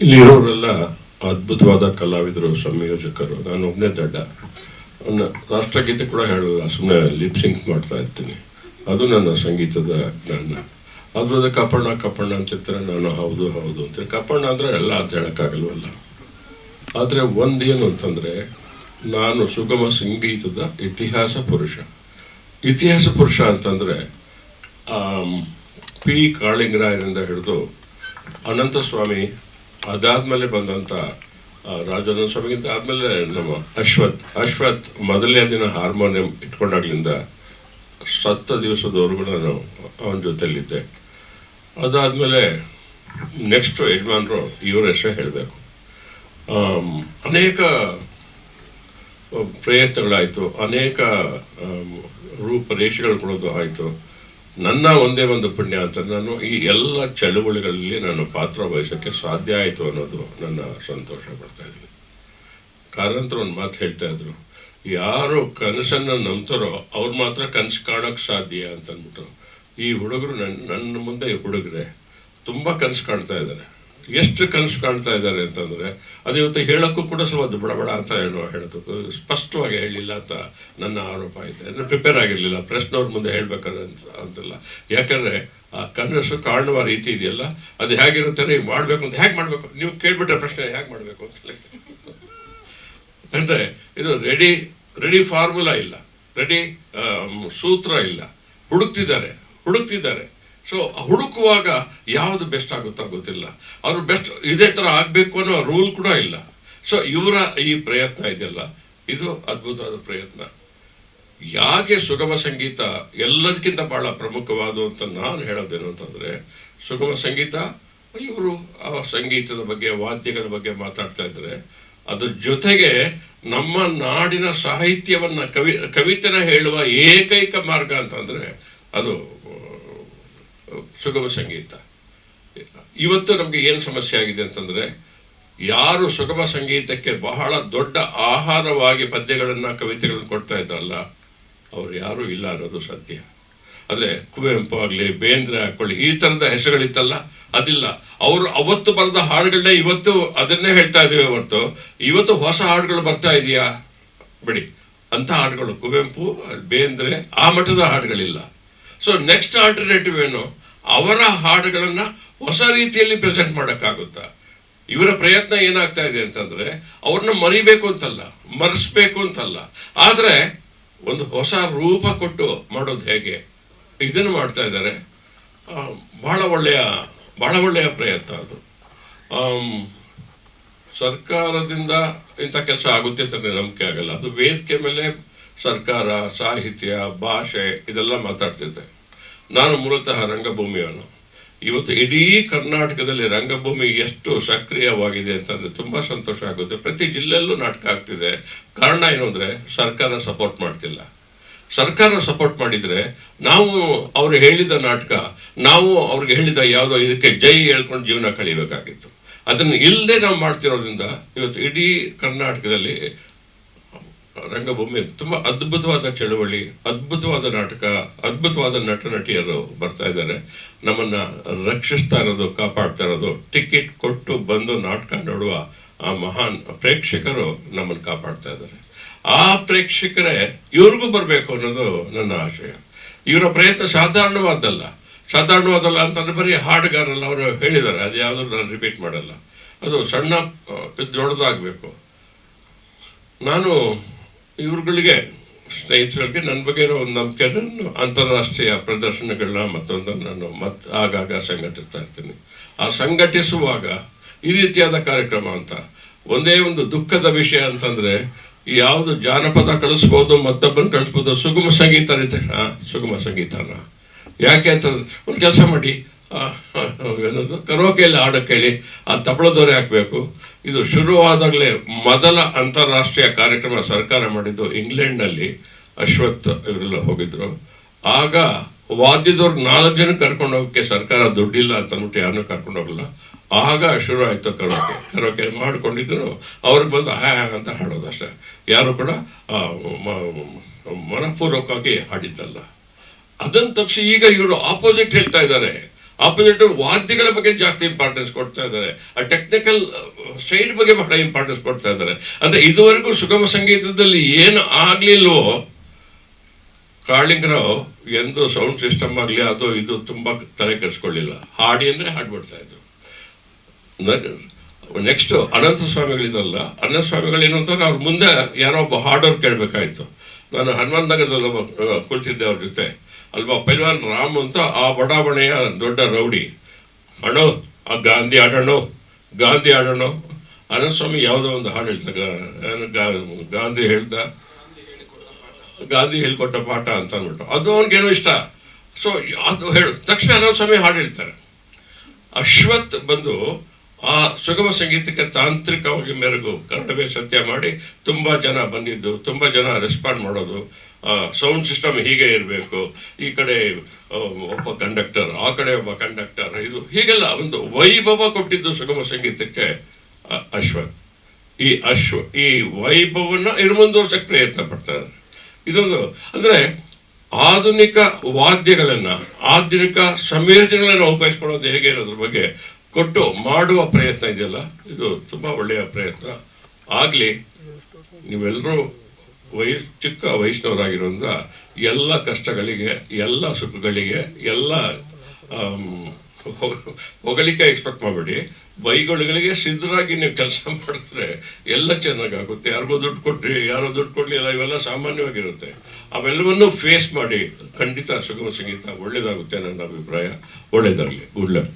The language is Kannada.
ಇಲ್ಲಿರೋರೆಲ್ಲ ಅದ್ಭುತವಾದ ಕಲಾವಿದರು, ಸಂಯೋಜಕರು. ನಾನು ಒಬ್ಬನೇ ದಡ್ಡ. ರಾಷ್ಟ್ರಗೀತೆ ಕೂಡ ಹೇಳಲ್ಲ ಸುಮ್ಮನೆ ಲಿಪ್ ಸಿಂಕ್ ಮಾಡ್ತಾ ಇರ್ತೀನಿ. ಅದು ನನ್ನ ಸಂಗೀತದ ಜ್ಞಾನ. ಅದ್ರದ ಕಪ್ಪಣ್ಣ ಕಪ್ಪಣ್ಣ ಅಂತಿರ್ತಾರೆ ನಾನು ಹೌದು ಹೌದು ಅಂತೇಳಿ ಕಪ್ಪಣ್ಣ ಅಂದರೆ ಎಲ್ಲ ಅಂತ ಹೇಳೋಕ್ಕಾಗಲ್ವಲ್ಲ. ಆದರೆ ಒಂದೇನು ಅಂತಂದರೆ, ನಾನು ಸುಗಮ ಸಂಗೀತದ ಇತಿಹಾಸ ಪುರುಷ. ಇತಿಹಾಸ ಪುರುಷ ಅಂತಂದರೆ ಪಿ ಕಾಳಿಂಗರಾಯರಿಂದ ಹಿಡಿದು ಅನಂತಸ್ವಾಮಿ ಅದಾದ್ಮೇಲೆ ಬಂದಂತ ರಾಜನ ಸ್ವಾಮಿಗಿಂತ ಆದ್ಮೇಲೆ ನಮ್ಮ ಅಶ್ವಥ್. ಅಶ್ವಥ್ ಮೊದಲನೇ ದಿನ ಹಾರ್ಮೋನಿಯಂ ಇಟ್ಕೊಂಡಾಗ್ಲಿಂದ ಸತ್ತ ದಿವಸದವರೆಗೂ ನಾನು ಅವನ ಜೊತೆಯಲ್ಲಿದ್ದೆ. ಅದಾದ್ಮೇಲೆ ನೆಕ್ಸ್ಟ್ ಯಜಮಾನರು ಇವ್ರ ಹೆಸರೇ ಹೇಳಬೇಕು. ಅನೇಕ ಪ್ರಯತ್ನಗಳಾಯಿತು. ಅನೇಕ ರೂಪರೇಷೆಗಳು ಕೊಡೋದು ಆಯಿತು. ನನ್ನ ಒಂದೇ ಒಂದು ಪುಣ್ಯ ಅಂತ ನಾನು ಈ ಎಲ್ಲ ಚಳುವಳಿಗಳಲ್ಲಿ ನಾನು ಪಾತ್ರ ವಹಿಸೋಕ್ಕೆ ಸಾಧ್ಯ ಆಯಿತು ಅನ್ನೋದು ನನ್ನ ಸಂತೋಷ ಪಡ್ತಾ ಇದ್ದೀನಿ. ಕಾರಂತರು ಒಂದು ಮಾತು ಹೇಳ್ತಾ ಇದ್ರು, ಯಾರು ಕನಸನ್ನು ನಂಬ್ತಾರೋ ಅವ್ರು ಮಾತ್ರ ಕನಸು ಕಾಣೋಕ್ಕೆ ಸಾಧ್ಯ ಅಂತ ಅಂದ್ಬಿಟ್ರು ಈ ಹುಡುಗರು ನನ್ನ ನನ್ನ ಮುಂದೆ ಹುಡುಗರೇ ತುಂಬ ಕನಸು ಕಾಣ್ತಾ ಇದ್ದಾರೆ ಎಷ್ಟು ಕನಸು ಕಾಣ್ತಾ ಇದ್ದಾರೆ ಅಂತಂದರೆ, ಅದು ಇವತ್ತು ಹೇಳೋಕ್ಕೂ ಕೂಡ ಸ್ವಲ್ಪ ಬಡ ಅಂತ ಹೇಳುವ ಹೇಳೋದಕ್ಕೂ ಸ್ಪಷ್ಟವಾಗಿ ಹೇಳಿಲ್ಲ ಅಂತ ನನ್ನ ಆರೋಪ ಇದೆ. ಅಂದರೆ ಪ್ರಿಪೇರ್ ಆಗಿರಲಿಲ್ಲ. ಪ್ರಶ್ನವ್ರ ಮುಂದೆ ಹೇಳ್ಬೇಕಾದ್ರೆ ಅಂತ, ಅಂತೆಲ್ಲ. ಯಾಕಂದರೆ, ಆ ಕನಸು ಕಾಣುವ ರೀತಿ ಇದೆಯಲ್ಲ, ಅದು ಹೇಗಿರುತ್ತೆ ನೀವು ಮಾಡಬೇಕು ಅಂತ, ಹೇಗೆ ಮಾಡಬೇಕು? ನೀವು ಕೇಳ್ಬಿಟ್ರೆ ಪ್ರಶ್ನೆ, ಹೇಗೆ ಮಾಡಬೇಕು ಅಂತ ಅಂದರೆ, ಇದು ರೆಡಿ ರೆಡಿ ಫಾರ್ಮುಲಾ ಇಲ್ಲ. ರೆಡಿ ಸೂತ್ರ ಇಲ್ಲ. ಹುಡುಕ್ತಿದ್ದಾರೆ. ಹುಡುಕ್ತಿದ್ದಾರೆ. ಸೊ ಹುಡುಕುವಾಗ ಯಾವುದು ಬೆಸ್ಟ್ ಆಗುತ್ತೋ ಗೊತ್ತಿಲ್ಲ. ಅವರು ಬೆಸ್ಟ್ ಇದೇ ಥರ ಆಗಬೇಕು ಅನ್ನೋ ರೂಲ್ ಕೂಡ ಇಲ್ಲ. ಸೊ ಇವರ ಈ ಪ್ರಯತ್ನ ಇದೆಯಲ್ಲ, ಇದು ಅದ್ಭುತವಾದ ಪ್ರಯತ್ನ. ಯಾಕೆ ಸುಗಮ ಸಂಗೀತ ಎಲ್ಲದಕ್ಕಿಂತ ಬಹಳ ಪ್ರಮುಖವಾದು ಅಂತ ನಾನು ಹೇಳೋದೇನು ಅಂತಂದರೆ, ಸುಗಮ ಸಂಗೀತ, ಇವರು ಆ ಸಂಗೀತದ ಬಗ್ಗೆ, ವಾದ್ಯಗಳ ಬಗ್ಗೆ ಮಾತಾಡ್ತಾ ಇದ್ದಾರೆ ಅದ್ರ ಜೊತೆಗೆ ನಮ್ಮ ನಾಡಿನ ಸಾಹಿತ್ಯವನ್ನು, ಕವಿ, ಕವಿತೆನ ಹೇಳುವ ಏಕೈಕ ಮಾರ್ಗ ಅಂತಂದರೆ ಅದು ಸುಗಮ ಸಂಗೀತ. ಇವತ್ತು ನಮಗೆ ಏನು ಸಮಸ್ಯೆ ಆಗಿದೆ ಅಂತಂದರೆ, ಯಾರು ಸುಗಮ ಸಂಗೀತಕ್ಕೆ ಬಹಳ ದೊಡ್ಡ ಆಹಾರವಾಗಿ ಪದ್ಯಗಳನ್ನು ಕವಿತೆಗಳನ್ನು ಕೊಡ್ತಾ ಇದ್ದಾರಲ್ಲ, ಅವರು ಯಾರೂ ಇಲ್ಲ ಅನ್ನೋದು ಸತ್ಯ. ಅಂದರೆ ಕುವೆಂಪು ಆಗಲಿ, ಬೇಂದ್ರೆ ಹಾಕೊಳ್ಳಿ ಈ ಥರದ ಹೆಸರುಗಳಿತ್ತಲ್ಲ, ಅದಿಲ್ಲ. ಅವರು ಅವತ್ತು ಬರೆದ ಹಾಡುಗಳನ್ನೇ ಇವತ್ತು ಅದನ್ನೇ ಹೇಳ್ತಾ ಇದ್ದೀವಿ ಹೊರತು. ಇವತ್ತು ಹೊಸ ಹಾಡುಗಳು ಬರ್ತಾ ಇದೆಯಾ? ಬಿಡಿ. ಅಂಥ ಹಾಡುಗಳು ಕುವೆಂಪು, ಬೇಂದ್ರೆ ಆ ಮಠದ ಹಾಡುಗಳಿಲ್ಲ. ಸೊ ನೆಕ್ಸ್ಟ್ ಆಲ್ಟರ್ನೇಟಿವ್ ಏನು? ಅವರ ಹಾಡುಗಳನ್ನು ಹೊಸ ರೀತಿಯಲ್ಲಿ ಪ್ರೆಸೆಂಟ್ ಮಾಡೋಕ್ಕಾಗುತ್ತಾ? ಇವರ ಪ್ರಯತ್ನ ಏನಾಗ್ತಾ ಇದೆ ಅಂತಂದರೆ, ಅವ್ರನ್ನ ಮರಿಬೇಕು ಅಂತಲ್ಲ, ಮರೆಸ್ಬೇಕು ಅಂತಲ್ಲ. ಆದರೆ, ಒಂದು ಹೊಸ ರೂಪ ಕೊಟ್ಟು ಮಾಡೋದು ಹೇಗೆ? ಇದನ್ನು ಮಾಡ್ತಾ ಇದ್ದಾರೆ. ಬಹಳ ಒಳ್ಳೆಯ ಬಹಳ ಒಳ್ಳೆಯ ಪ್ರಯತ್ನ ಅದು. ಸರ್ಕಾರದಿಂದ ಇಂಥ ಕೆಲಸ ಆಗುತ್ತೆ ಅಂತ ನಂಬಿಕೆ ಆಗಲ್ಲ. ಅದು ವೇದಿಕೆ ಮೇಲೆ ಸರ್ಕಾರ, ಸಾಹಿತ್ಯ, ಭಾಷೆ, ಇದೆಲ್ಲ ಮಾತಾಡ್ತಿದ್ದೆ. ನಾನು ಮೂಲತಃ ರಂಗಭೂಮಿಯವನು. ಇವತ್ತು ಇಡೀ ಕರ್ನಾಟಕದಲ್ಲಿ ರಂಗಭೂಮಿ ಎಷ್ಟು ಸಕ್ರಿಯವಾಗಿದೆ ಅಂತಂದರೆ ತುಂಬ ಸಂತೋಷ ಆಗುತ್ತೆ. ಪ್ರತಿ ಜಿಲ್ಲೆಯಲ್ಲೂ ನಾಟಕ ಆಗ್ತಿದೆ. ಕಾರಣ ಏನು ಅಂದರೆ ಸರ್ಕಾರ ಸಪೋರ್ಟ್ ಮಾಡ್ತಿಲ್ಲ. ಸರ್ಕಾರ ಸಪೋರ್ಟ್ ಮಾಡಿದರೆ ನಾವು ಅವರು ಹೇಳಿದ ನಾಟಕ, ನಾವು ಅವ್ರಿಗೆ ಹೇಳಿದ ಯಾವುದೋ ಇದಕ್ಕೆ ಜೈ ಹೇಳ್ಕೊಂಡು ಜೀವನ ಕಳಿಬೇಕಾಗಿತ್ತು. ಅದನ್ನು ಇಲ್ಲದೆ ನಾವು ಮಾಡ್ತಿರೋದ್ರಿಂದ ಇವತ್ತು ಇಡೀ ಕರ್ನಾಟಕದಲ್ಲಿ ರಂಗಭೂಮಿ ತುಂಬಾ ಅದ್ಭುತವಾದ ಚಳುವಳಿ, ಅದ್ಭುತವಾದ ನಾಟಕ, ಅದ್ಭುತವಾದ ನಟ ನಟಿಯರು ಬರ್ತಾ ಇದ್ದಾರೆ. ನಮ್ಮನ್ನ ರಕ್ಷಿಸ್ತಾ ಇರೋದು, ಕಾಪಾಡ್ತಾ ಇರೋದು, ಟಿಕೆಟ್ ಕೊಟ್ಟು ಬಂದು ನಾಟಕ ನೋಡುವ ಆ ಮಹಾನ್ ಪ್ರೇಕ್ಷಕರು ನಮ್ಮನ್ನು ಕಾಪಾಡ್ತಾ ಇದ್ದಾರೆ. ಆ ಪ್ರೇಕ್ಷಕರೇ ಇವ್ರಿಗೂ ಬರಬೇಕು ಅನ್ನೋದು ನನ್ನ ಆಶಯ. ಇವರ ಪ್ರಯತ್ನ ಸಾಧಾರಣವಾದಲ್ಲ ಸಾಧಾರಣವಾದಲ್ಲ ಅಂತಂದ್ರೆ ಬರೀ ಹಾಡುಗಾರಲ್ಲ ಅವರು ಹೇಳಿದ್ದಾರೆ. ಅದು ಯಾವುದು ನಾನು ರಿಪೀಟ್ ಮಾಡಲ್ಲ. ಅದು ಸಣ್ಣ ದೊಡ್ಡದಾಗಬೇಕು. ನಾನು ಇವ್ರುಗಳಿಗೆ ಸ್ನೇಹಿತರಿಗೆ ನನ್ನ ಬಗ್ಗೆ ಇರೋ ಒಂದು ನಂಬಿಕೆ ನಾನು ಅಂತಾರಾಷ್ಟ್ರೀಯ ಪ್ರದರ್ಶನಗಳನ್ನ ಮತ್ತೊಂದನ್ನು ನಾನು ಮತ್ತೆ ಆಗಾಗ ಸಂಘಟಿಸ್ತಾ ಇರ್ತೀನಿ. ಆ ಸಂಘಟಿಸುವಾಗ ಈ ರೀತಿಯಾದ ಕಾರ್ಯಕ್ರಮ ಅಂತ, ಒಂದೇ ಒಂದು ದುಃಖದ ವಿಷಯ ಅಂತಂದರೆ ಯಾವುದು ಜಾನಪದ ಕಳಿಸ್ಬೋದು, ಮತ್ತೊಬ್ಬನ ಕಳಿಸ್ಬೋದು, ಸುಗಮ ಸಂಗೀತ ರೀತಿ ಹಾಂ ಸುಗಮ ಸಂಗೀತನ. ಯಾಕೆ ಅಂತಂದ್ರೆ, ಒಂದು ಕೆಲಸ ಮಾಡಿ. ಕರೋಕೆಯಲ್ಲಿ ಹಾಡಕ್ಕೆ ಹೇಳಿ ಆ ತಬಳದವರೇ ಹಾಕಬೇಕು. ಇದು ಶುರುವಾದಾಗಲೇ ಮೊದಲ ಅಂತಾರಾಷ್ಟ್ರೀಯ ಕಾರ್ಯಕ್ರಮ ಸರ್ಕಾರ ಮಾಡಿದ್ದು ಇಂಗ್ಲೆಂಡ್ನಲ್ಲಿ. ಅಶ್ವಥ್ ಇವರೆಲ್ಲ ಹೋಗಿದ್ರು. ಆಗ ವಾದ್ಯದವ್ರು ನಾಲ್ಕು ಜನ ಕರ್ಕೊಂಡು ಹೋಗಕ್ಕೆ ಸರ್ಕಾರ ದುಡ್ಡಿಲ್ಲ ಅಂತ ಅಂದ್ಬಿಟ್ಟು ಯಾರನ್ನೂ ಕರ್ಕೊಂಡು ಹೋಗಲ್ಲ. ಆಗ ಶುರು ಆಯಿತು ಕರೋಕೆ ಕರೋಕೆ ಮಾಡ್ಕೊಂಡಿದ್ರು? ಅವ್ರಿಗೆ ಬಂದು ಹ್ಯಾ ಅಂತ ಹಾಡೋದು ಅಷ್ಟೇ. ಯಾರು ಕೂಡ ಮನಪೂರ್ವಕವಾಗಿ ಹಾಡಿದ್ದಲ್ಲ. ಅದನ್ನು ತಪ್ಪಿಸಿ ಈಗ ಇವರು ಆಪೋಸಿಟ್ ಹೇಳ್ತಾ ಇದ್ದಾರೆ. ಆಪೋಸಿಟ್ ವಾದ್ಯಗಳ ಬಗ್ಗೆ ಜಾಸ್ತಿ ಇಂಪಾರ್ಟೆನ್ಸ್ ಕೊಡ್ತಾ ಇದ್ದಾರೆ. ಆ ಟೆಕ್ನಿಕಲ್ ಸೈಡ್ ಬಗ್ಗೆ ಬಹಳ ಇಂಪಾರ್ಟೆನ್ಸ್ ಕೊಡ್ತಾ ಇದ್ದಾರೆ. ಅಂದ್ರೆ ಇದುವರೆಗೂ ಸುಗಮ ಸಂಗೀತದಲ್ಲಿ ಏನು ಆಗ್ಲಿಲ್ವೋ, ಕಾಳಿಂಗರಾವ್ ಎಂದು ಸೌಂಡ್ ಸಿಸ್ಟಮ್ ಆಗಲಿ ಅದು ಇದು ತುಂಬಾ ತಲೆ ಕೆಡಿಸ್ಕೊಳ್ಳಿಲ್ಲ. ಹಾಡಿ ಅಂದ್ರೆ ಹಾಡ್ಬಿಡ್ತಾ ಇದ್ರು. ನೆಕ್ಸ್ಟ್ ಅನಂತ ಸ್ವಾಮಿಗಳಿದಲ್ಲ. ಅನಂತ ಸ್ವಾಮಿಗಳು ಏನು ಅಂತಾರೆ, ಅವ್ರ ಮುಂದೆ ಯಾರೋ ಒಬ್ಬ ಹಾಡೋರು ಕೇಳಬೇಕಾಯ್ತು. ನಾನು ಹನುಮಂತ ನಗರದಲ್ಲಿ ಕುಳಿತಿದ್ದೆ ಅವ್ರ ಜೊತೆ. ಅಲ್ವಾ? ಪೈಲ್ವಾನ್ ರಾಮ್ ಅಂತ ಆ ಬಡಾವಣೆಯ ದೊಡ್ಡ ರೌಡಿ. ಅಣ್ಣೋ, ಆ ಗಾಂಧಿ ಆಡೋಣ ಗಾಂಧಿ ಆಡೋಣ ಅನಂತ ಸ್ವಾಮಿ ಯಾವುದೋ ಒಂದು ಹಾಡು ಹೇಳ್ತಾರೆ ಗಾಂಧಿ ಹೇಳ್ದ. ಗಾಂಧಿ ಹೇಳ್ಕೊಟ್ಟ ಪಾಠ ಅಂತ ಅಂದ್ಬಿಟ್ಟು. ಅದು ಅವ್ನಿಗೇನೋ ಇಷ್ಟ. ಸೊ ಅದು ಹೇಳು. ತಕ್ಷಣ ಅನಂತ ಸ್ವಾಮಿ ಹಾಡು ಹೇಳ್ತಾರೆ. ಅಶ್ವತ್ ಬಂದು ಆ ಸುಗಮ ಸಂಗೀತಕ್ಕೆ ತಾಂತ್ರಿಕವಾಗಿ ಮೆರಗು. ಕನ್ನಡವೇ ಸತ್ಯ ಮಾಡಿ ತುಂಬ ಜನ ಬಂದಿದ್ದು, ತುಂಬ ಜನ ರೆಸ್ಪಾಂಡ್ ಮಾಡೋದು. ಸೌಂಡ್ ಸಿಸ್ಟಮ್ ಹೀಗೆ ಇರಬೇಕು. ಈ ಕಡೆ ಒಬ್ಬ ಕಂಡಕ್ಟರ್ ಆ ಕಡೆ ಒಬ್ಬ ಕಂಡಕ್ಟರ್ ಇದು ಹೀಗೆಲ್ಲ ಒಂದು ವೈಭವ ಕೊಟ್ಟಿದ್ದು ಸುಗಮ ಸಂಗೀತಕ್ಕೆ ಅಶ್ವಥ್ ಈ ಅಶ್ವ, ಈ ವೈಭವನ ಮುಂದುವರ್ಸಕ್ಕೆ ಪ್ರಯತ್ನ ಪಡ್ತಾರೆ. ಇದೊಂದು, ಅಂದರೆ ಆಧುನಿಕ ವಾದ್ಯಗಳನ್ನು, ಆಧುನಿಕ ಸಂಯೋಜನೆಗಳನ್ನು ಉಪಯೋಗಿಸ್ಕೊಳ್ಳೋದು ಹೇಗೆ ಇರೋದ್ರ ಬಗ್ಗೆ ಕೊಟ್ಟು ಮಾಡುವ ಪ್ರಯತ್ನ ಇದೆಯಲ್ಲ? ಇದು ತುಂಬ ಒಳ್ಳೆಯ ಪ್ರಯತ್ನ. ಆಗಲಿ ನೀವೆಲ್ಲರೂ ವಯಸ್ ಚಿಕ್ಕ ವೈಷ್ಣವರಾಗಿರೋದ್ರಿಂದ ಎಲ್ಲ ಕಷ್ಟಗಳಿಗೆ, ಎಲ್ಲ ಸುಖಗಳಿಗೆ, ಎಲ್ಲ ಹೊಗಳಿಕೆ ಎಕ್ಸ್ಪೆಕ್ಟ್ ಮಾಡಬೇಡಿ. ಬೈಗಳಿಗಳಿಗೆ ಸಿದ್ಧರಾಗಿ ನೀವು ಕೆಲಸ ಮಾಡಿದ್ರೆ ಎಲ್ಲ ಚೆನ್ನಾಗಾಗುತ್ತೆ. ಯಾರಿಗೋ ದುಡ್ಡು ಕೊಟ್ರಿ ಯಾರೋ ದುಡ್ಡು ಕೊಡ್ಲಿಲ್ಲ ಇವೆಲ್ಲ ಸಾಮಾನ್ಯವಾಗಿರುತ್ತೆ. ಅವೆಲ್ಲವನ್ನೂ ಫೇಸ್ ಮಾಡಿ ಖಂಡಿತ ಸುಗಮ ಸಂಗೀತ ಒಳ್ಳೇದಾಗುತ್ತೆ ನನ್ನ ಅಭಿಪ್ರಾಯ. ಒಳ್ಳೇದಾಗಲಿ. Good luck